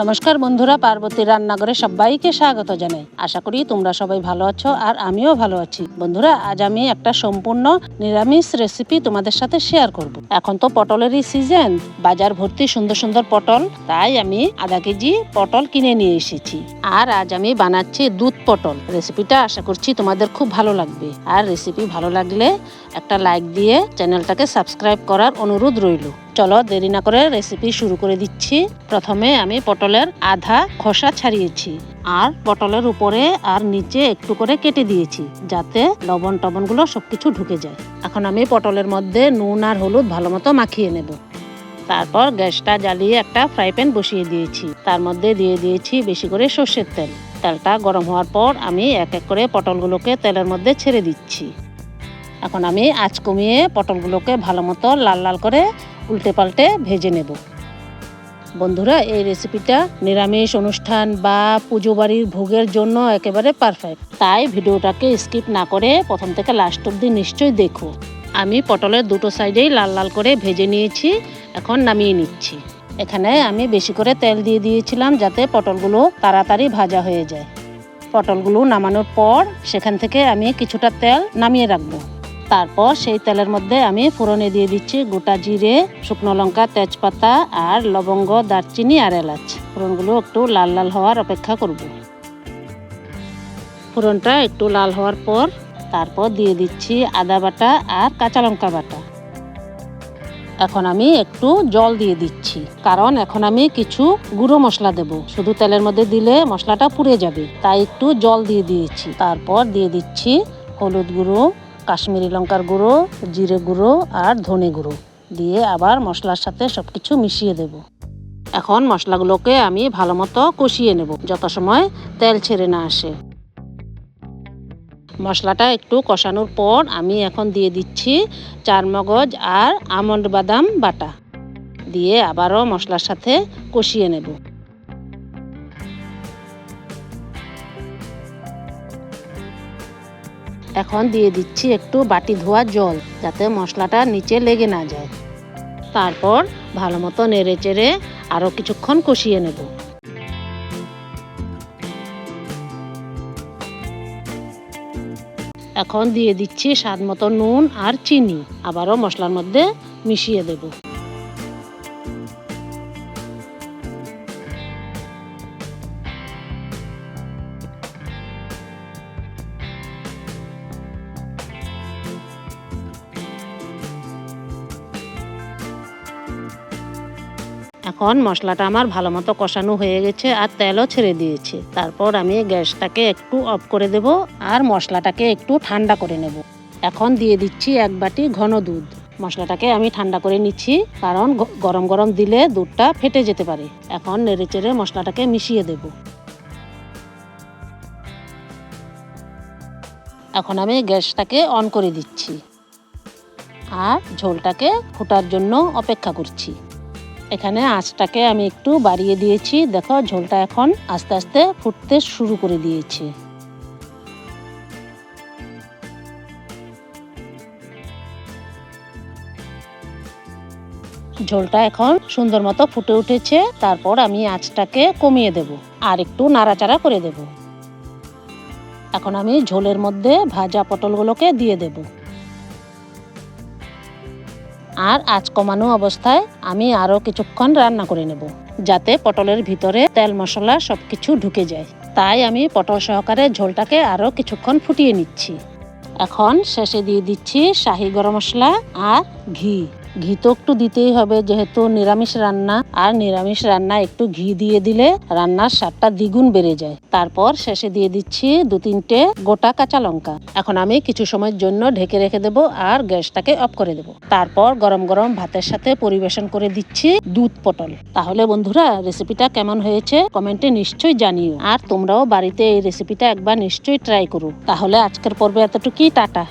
নমস্কার বন্ধুরা, পার্বতী রান্নাঘরে সবাইকে স্বাগত জানাই। আশা করি তোমরা সবাই ভালো আছো আর আমিও ভালো আছি। বন্ধুরা, আজ আমি একটা সম্পূর্ণ নিরামিষ রেসিপি তোমাদের সাথে শেয়ার করব। এখন তো পটলেরই সিজন বাজার ভর্তি সুন্দর সুন্দর পটল, তাই আমি আধা কেজি পটল কিনে নিয়ে এসেছি। আর আজ আমি বানাচ্ছি দুধ পটল। রেসিপিটা আশা করছি তোমাদের খুব ভালো লাগবে। আর রেসিপি ভালো লাগলে একটা লাইক দিয়ে চ্যানেলটাকে সাবস্ক্রাইব করার অনুরোধ রইল। চলো দেরি না করে রেসিপি শুরু করে দিচ্ছি। প্রথমে আমি পটলের আধা খোসা ছাড়িয়েছি আর পটলের উপরে আর নিচে একটু করে কেটে দিয়েছি যাতে লবণ টবণগুলো সবকিছু ঢুকে যায়। এখন আমি পটলের মধ্যে নুন আর হলুদ ভালো মতো মাখিয়ে নেব। তারপর গ্যাসটা জ্বালিয়ে একটা ফ্রাই প্যান বসিয়ে দিয়েছি। তার মধ্যে দিয়ে দিয়েছি বেশি করে সর্ষের তেল। তেলটা গরম হওয়ার পর আমি এক এক করে পটলগুলোকে তেলের মধ্যে ছেড়ে দিচ্ছি। এখন আমি আঁচ কমিয়ে পটলগুলোকে ভালো মতো লাল লাল করে উল্টে পাল্টে ভেজে নেব। বন্ধুরা, এই রেসিপিটা নিরামিষ অনুষ্ঠান বা পুজো বাড়ির ভোগের জন্য একেবারে পারফেক্ট তাই ভিডিওটাকে স্কিপ না করে প্রথম থেকে লাস্ট অব্দি নিশ্চয়ই দেখো। আমি পটলের দুটো সাইডেই লাল লাল করে ভেজে নিয়েছি, এখন নামিয়ে নিচ্ছি। এখানে আমি বেশি করে তেল দিয়ে দিয়েছিলাম যাতে পটলগুলো তাড়াতাড়ি ভাজা হয়ে যায়। পটলগুলো নামানোর পর সেখান থেকে আমি কিছুটা তেল নামিয়ে রাখব। তারপর সেই তেলের মধ্যে আমি ফোড়নে দিয়ে দিচ্ছি গোটা জিরে, শুকনো লঙ্কা, তেজপাতা আর লবঙ্গ, দারচিনি আর এলাচ। ফোড়নগুলো একটু লাল লাল হওয়ার অপেক্ষা করব। ফোড়নটা একটু লাল হওয়ার পর তারপর দিয়ে দিচ্ছি আদা বাটা আর কাঁচা লঙ্কা বাটা। এখন আমি একটু জল দিয়ে দিচ্ছি, কারণ এখন আমি কিছু গুঁড়ো মশলা দেব। শুধু তেলের মধ্যে দিলে মশলাটা পুড়ে যাবে, তাই একটু জল দিয়ে দিয়েছি। তারপর দিয়ে দিচ্ছি হলুদ গুঁড়ো কাশ্মীরি লঙ্কার গুঁড়ো, জিরে গুঁড়ো আর ধনে গুঁড়ো দিয়ে আবার মশলার সাথে সব কিছু মিশিয়ে দেব। এখন মশলাগুলোকে আমি ভালো মতো কষিয়ে নেব যত সময় তেল ছেড়ে না আসে। মশলাটা একটু কষানোর পর আমি এখন দিয়ে দিচ্ছি চার মগজ আর আমন্ড বাদাম বাটা দিয়ে আবারও মশলার সাথে কষিয়ে নেব। এখন দিয়ে দিচ্ছি একটু বাটি ধোয়া জল, যাতে মশলাটা নিচে লেগে না যায়। তারপর ভালো মতো নেড়ে চেড়ে আরও কিছুক্ষণ কষিয়ে নেব। এখন দিয়ে দিচ্ছি স্বাদ মতো নুন আর চিনি, আবারও মশলার মধ্যে মিশিয়ে দেব। এখন মশলাটা আমার ভালো মতো কষানো হয়ে গেছে আর তেলও ছেড়ে দিয়েছে। তারপর আমি গ্যাসটাকে একটু অফ করে দেব আর মশলাটাকে একটু ঠান্ডা করে নেব। এখন দিয়ে দিচ্ছি এক বাটি ঘন দুধ। মশলাটাকে আমি ঠান্ডা করে নিচ্ছি, কারণ গরম গরম দিলে দুধটা ফেটে যেতে পারে। এখন নেড়ে চেড়ে মশলাটাকে মিশিয়ে দেব। এখন আমি গ্যাসটাকে অন করে দিচ্ছি। আর ঝোলটাকে ফোটার জন্য অপেক্ষা করছি। এখানে আঁচটাকে আমি একটু বাড়িয়ে দিয়েছি। দেখো, ঝোলটা এখন আস্তে আস্তে ফুটতে শুরু করে দিয়েছে। ঝোলটা এখন সুন্দর মতো ফুটে উঠেছে। তারপর আমি আঁচটাকে কমিয়ে দেব আর একটু নাড়াচাড়া করে দেব। এখন আমি ঝোলের মধ্যে ভাজা পটলগুলোকে দিয়ে দেব। আর আঁচ কমানো অবস্থায় আমি আরও কিছুক্ষণ রান্না করে নেব, যাতে পটলের ভিতরে তেল মশলা সব কিছু ঢুকে যায়। তাই আমি পটল সহকারে ঝোলটাকে আরও কিছুক্ষণ ফুটিয়ে নিচ্ছি। এখন শেষে দিয়ে দিচ্ছি শাহি গরম মশলা আর ঘি। ঘি তো একটু দিতেই হবে, যেহেতু নিরামিষ রান্না। আর নিরামিষ রান্না একটু ঘি দিয়ে দিলে রান্নার স্বাদটা দ্বিগুণ বেড়ে যায়। তারপর শেষে দিয়ে দিচ্ছি দু তিনটে গোটা কাঁচা লঙ্কা। এখন আমি কিছু সময়ের জন্য ঢেকে রেখে দেবো আর গ্যাসটাকে অফ করে দেবো। তারপর গরম গরম ভাতের সাথে পরিবেশন করে দিচ্ছি দুধ পটল। তাহলে বন্ধুরা রেসিপিটা কেমন হয়েছে কমেন্টে নিশ্চয়ই জানিও। আর তোমরাও বাড়িতে এই রেসিপিটা একবার নিশ্চয়ই ট্রাই করো। তাহলে আজকের পর্বে এতটুকুই, টাটা।